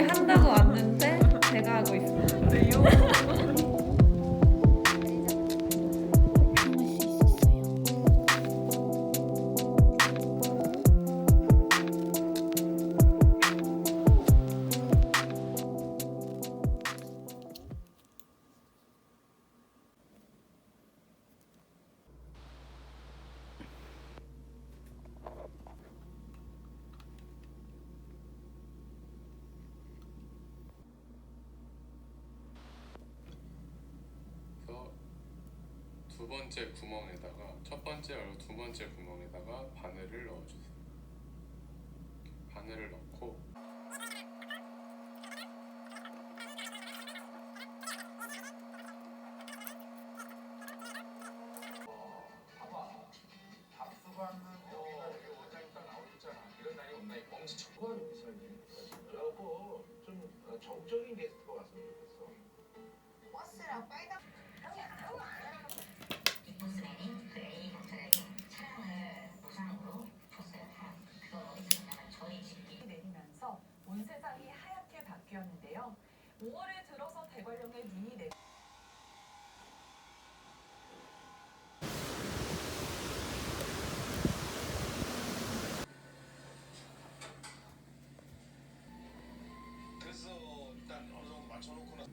한다고 두 번째 구멍에다가 첫 번째 말고 두 번째 구멍에다가 바늘을 넣어주세요. 바늘을 넣고 5월에 들어서 대관령에 눈이 내 그래서 일단 어느 정도 맞춰놓고 나.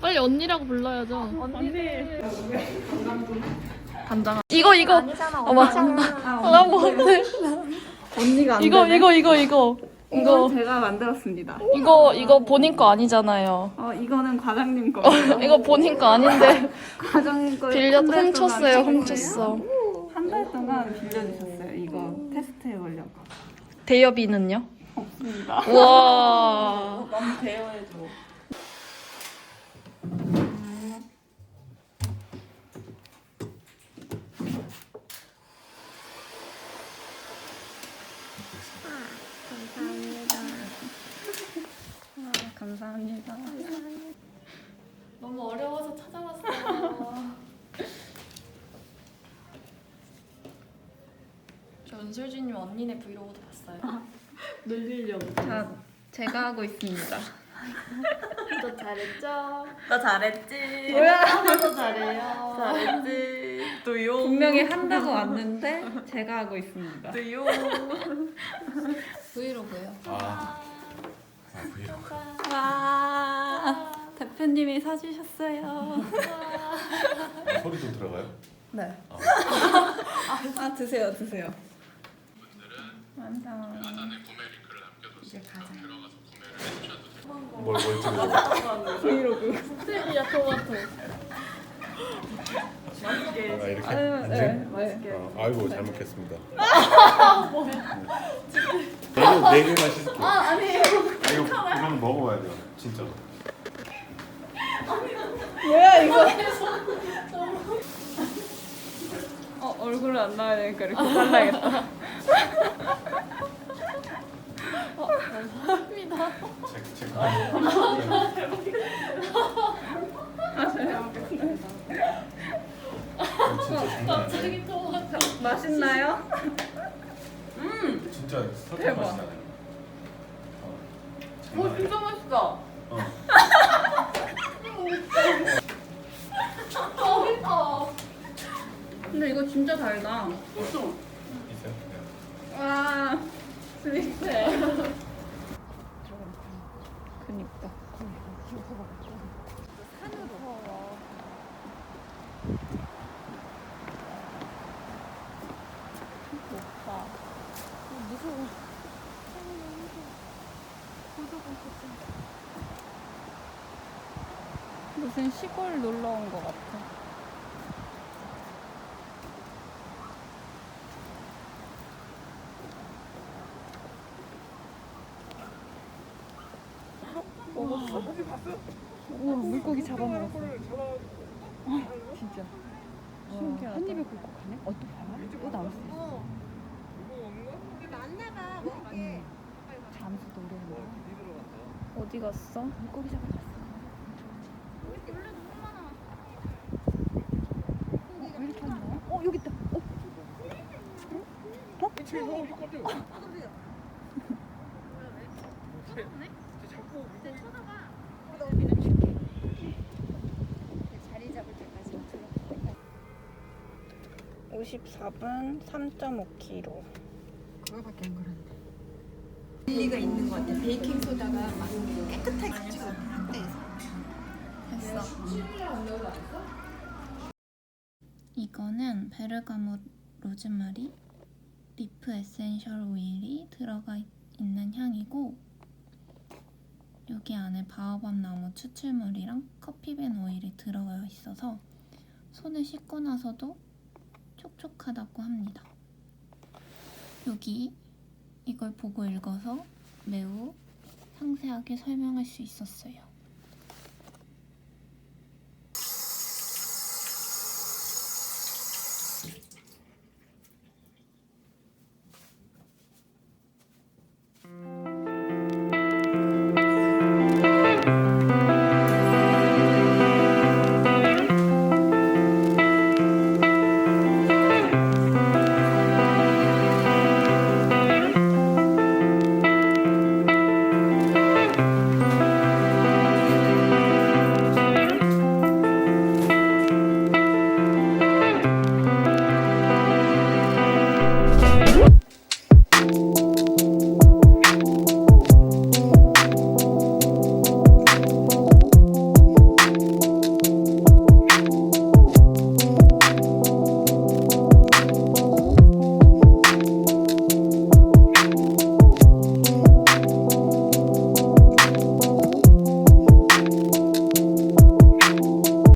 빨리 언니라고 불러야죠. 언니. 반장. 이거 이거. 어 맞아. 나 뭔데? 언니가 안 이거 되네. 이거 이거 이거. 이거 제가 만들었습니다. 이거 이거 본인 거 아니잖아요. 어 이거는 과장님 거. 이거 본인 거 아닌데 과장님 거 빌려 훔쳤어요. 훔쳤어. 한달 동안 빌려주셨어요. 이거 테스트 해 보려고. 대여비는요? 없습니다. 와. 너무 대여해줘. 감사합니다. 너무 어려워서 찾아왔어요. 저 은솔주님 언니네 브이로그도 봤어요. 늘리려고. 자, 제가 하고 있습니다. 저 잘했죠? 나 잘했지. 저 잘해요. 잘했지. 또요. 분명히 한다고 왔는데 제가 하고 있습니다. 또요. 브이로그요. 아, 아 브이로그. 와, 대표님이 사주셨어요. 소리 좀 들어가요? 네. 아 드세요, 드세요. 완성. 하단에 구매 링크를 남겨뒀으니까 들어가서 구매를 해주셔도 돼요. 뭘뭘 찍는 브이로그. 스테비아 토마토. 아 이렇게 아유, 네, 맛있게. 어, 아이고 잘 먹겠습니다. 네 개 네 개만 씻을게요. 아 아니에요. 아, 이거 이건 먹어봐야 돼요. 진짜. 뭐야 이거? 어 얼굴을 안 나와야 되니까 이렇게 잘라야겠다. 맛있나요? 진짜 설탕 대박. 맛이 나요. 어, 장난 오. 진짜 맛있다. 어. 근데 이거 진짜 달다. 있어요? 네. 와 스윗해. 그니까. 무슨 시골 놀러 온 것 같아. 먹었어. 우와 물고기 잡아먹었어. 진짜. 신기하다. 한 입에 굴고 가네? 어떡하나? 또 나올 수 있어. 만나봐 먹게 잠수 노래. 어디 갔어? 물고기 잡아갔어. 자리 잡을 때까지 54분 3.5kg. 그거밖에 안 걸었는데. 일리가 있는 것 같아. 베이킹 소다가 막 깨끗하게 찍어 한대에서. 됐어. 이거는 베르가모 로즈마리 리프 에센셜 오일이 들어가 있- 있는 향이고 여기 안에 바오밥 나무 추출물이랑 커피벤 오일이 들어가 있어서 손을 씻고 나서도 촉촉하다고 합니다. 여기 이걸 보고 읽어서 매우 상세하게 설명할 수 있었어요.